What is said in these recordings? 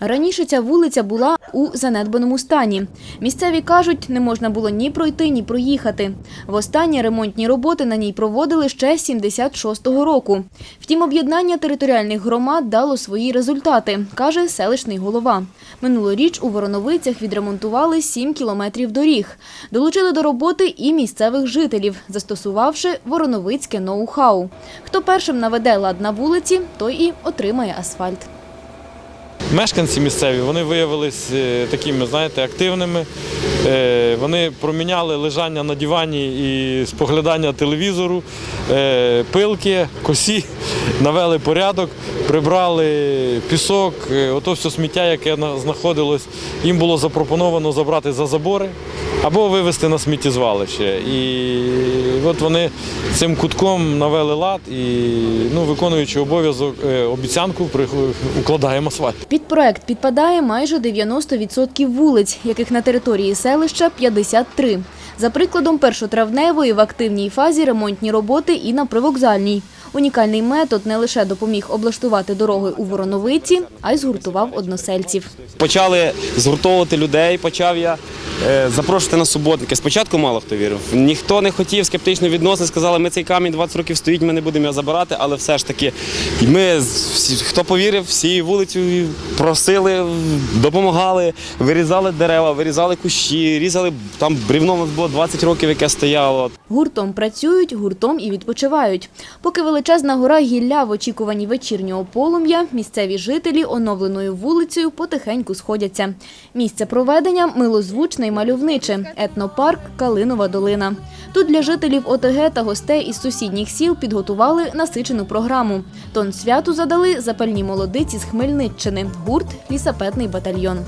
Раніше ця вулиця була у занедбаному стані. Місцеві кажуть, не можна було ні пройти, ні проїхати. Востаннє ремонтні роботи на ній проводили ще з 76-го року. Втім, об'єднання територіальних громад дало свої результати, каже селищний голова. Минулоріч у Вороновицях відремонтували 7 кілометрів доріг. Долучили до роботи і місцевих жителів, застосувавши вороновицьке ноу-хау. Хто першим наведе лад на вулиці, той і отримає асфальт. Мешканці місцеві вони виявились е, такими, знаєте, активними. Е, Вони проміняли лежання на дивані і споглядання телевізору, е, пилки, косі, навели порядок, прибрали пісок, ото все сміття, яке знаходилось. Їм було запропоновано забрати за забори або вивезти на сміттєзвалище. І от вони цим кутком навели лад і ну, виконуючи обов'язок, е, обіцянку, при- укладаємо асфальт. Під проект підпадає майже 90% вулиць, яких на території селища 53. За прикладом першотравневої в активній фазі ремонтні роботи і на привокзальній. Унікальний метод не лише допоміг облаштувати дороги у Вороновиці, а й згуртував односельців. Почали згуртовувати людей, почав я запрошувати на суботники. Спочатку мало хто вірив. Ніхто не хотів скептично відносин, сказали, ми цей камінь 20 років стоїть, ми не будемо його забирати, але все ж таки ми, хто повірив, всі вулицю просили, допомагали, вирізали дерева, вирізали кущі, різали там брівно було 20 років, яке стояло. Гуртом працюють, гуртом і відпочивають. Поки величезна гора гілля в очікуванні вечірнього полум'я, місцеві жителі оновленою вулицею потихеньку сходяться. Місце проведення милозвучне й мальовниче – етнопарк Калинова долина. Тут для жителів ОТГ та гостей із сусідніх сіл підготували насичену програму. Тон святу задали запальні молодиці з Хмельниччини – гурт «Лісапетний батальйон».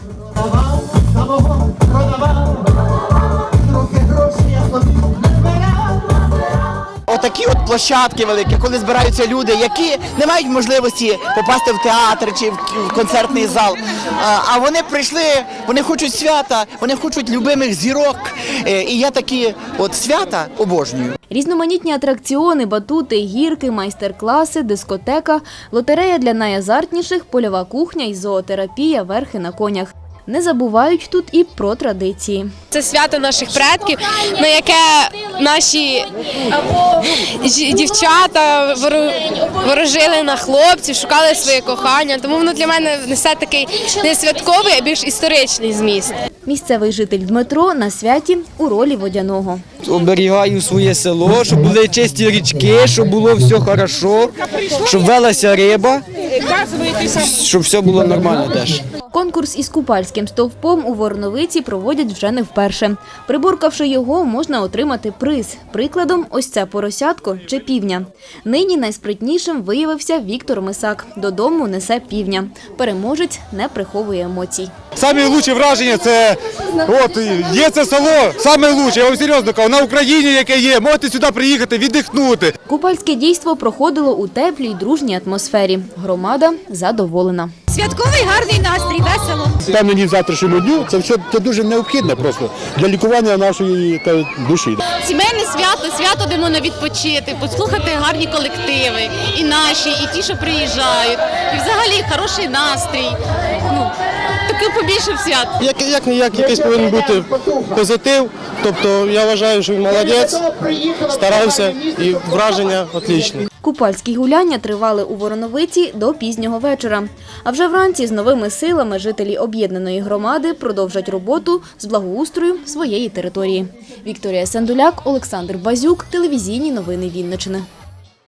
Площадки великі, коли збираються люди, які не мають можливості попасти в театр чи в концертний зал. А, вони прийшли, вони хочуть свята, вони хочуть любимих зірок. Е, І я такі от свята обожнюю. Різноманітні атракціони, батути, гірки, майстер-класи, дискотека, лотерея для найазартніших, польова кухня і зоотерапія верхи на конях. Не забувають тут і про традиції. Це свято наших предків, на яке наші дівчата ворожили на хлопців, шукали своє кохання. Тому воно для мене несе такий не святковий, а більш історичний зміст. Місцевий житель Дмитро на святі у ролі водяного. оберігаю своє село, щоб були чисті річки, щоб було все хорошо, щоб велася риба, щоб все було нормально теж. Конкурс із купальським стовпом у Вороновиці проводять вже не вперше. Приборкавши його, можна отримати приз. Прикладом, ось це поросятко чи півня. Нині найспритнішим виявився Віктор Мисак. Додому несе півня. Переможець не приховує емоцій. Самі лучші враження це от є це село, саме лучше, я вам серйозно кажу, на Україні, яке є, можете сюди приїхати, віддихнути. Купальське дійство проходило у теплій дружній атмосфері. Громада задоволена. Святковий гарний настрій, весело. Впевнені в завтрашньому дню, це все це дуже необхідно просто для лікування нашої та, душі. Сімейне свято, свято, де можна відпочити, послухати гарні колективи, і наші, і ті, що приїжджають. І взагалі хороший настрій. Таке побільше свят. Як, як ніяк якийсь повинен бути позитив, тобто я вважаю, що він молодець, старався і враження отлічні. Купальські гуляння тривали у Вороновиці до пізнього вечора. А вже вранці з новими силами жителі об'єднаної громади продовжать роботу з благоустрою своєї території. Вікторія Сандуляк, Олександр Базюк, телевізійні новини Вінничини.